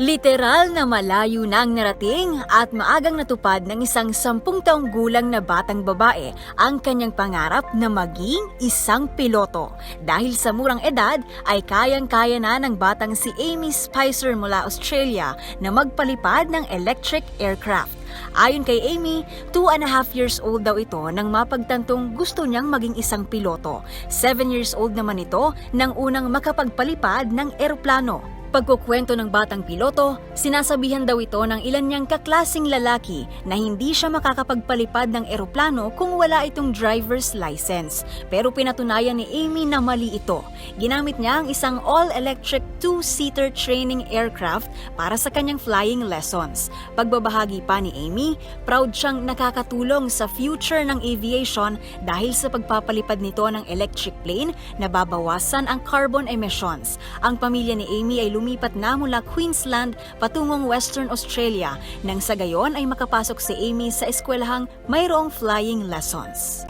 Literal na malayo na ang narating at maagang natupad ng isang sampung taong gulang na batang babae ang kanyang pangarap na maging isang piloto. Dahil sa murang edad ay kayang-kaya na ng batang si Amy Spicer mula Australia na magpalipad ng electric aircraft. Ayon kay Amy, two and a half years old daw ito nang mapagtantong gusto niyang maging isang piloto. Seven years old naman ito nang unang makapagpalipad ng eroplano. Pagkukwento ng batang piloto, sinasabihan daw ito ng ilan niyang kaklasing lalaki na hindi siya makakapagpalipad ng eroplano kung wala itong driver's license. Pero pinatunayan ni Amy na mali ito. Ginamit niya ang isang all-electric two-seater training aircraft para sa kanyang flying lessons. Pagbabahagi pa ni Amy, proud siyang nakakatulong sa future ng aviation dahil sa pagpapalipad nito ng electric plane na babawasan ang carbon emissions. Ang pamilya ni Amy ay lumipat na mula Queensland patungong Western Australia nang sa gayon ay makapasok si Amy sa eskwelahang mayroong flying lessons.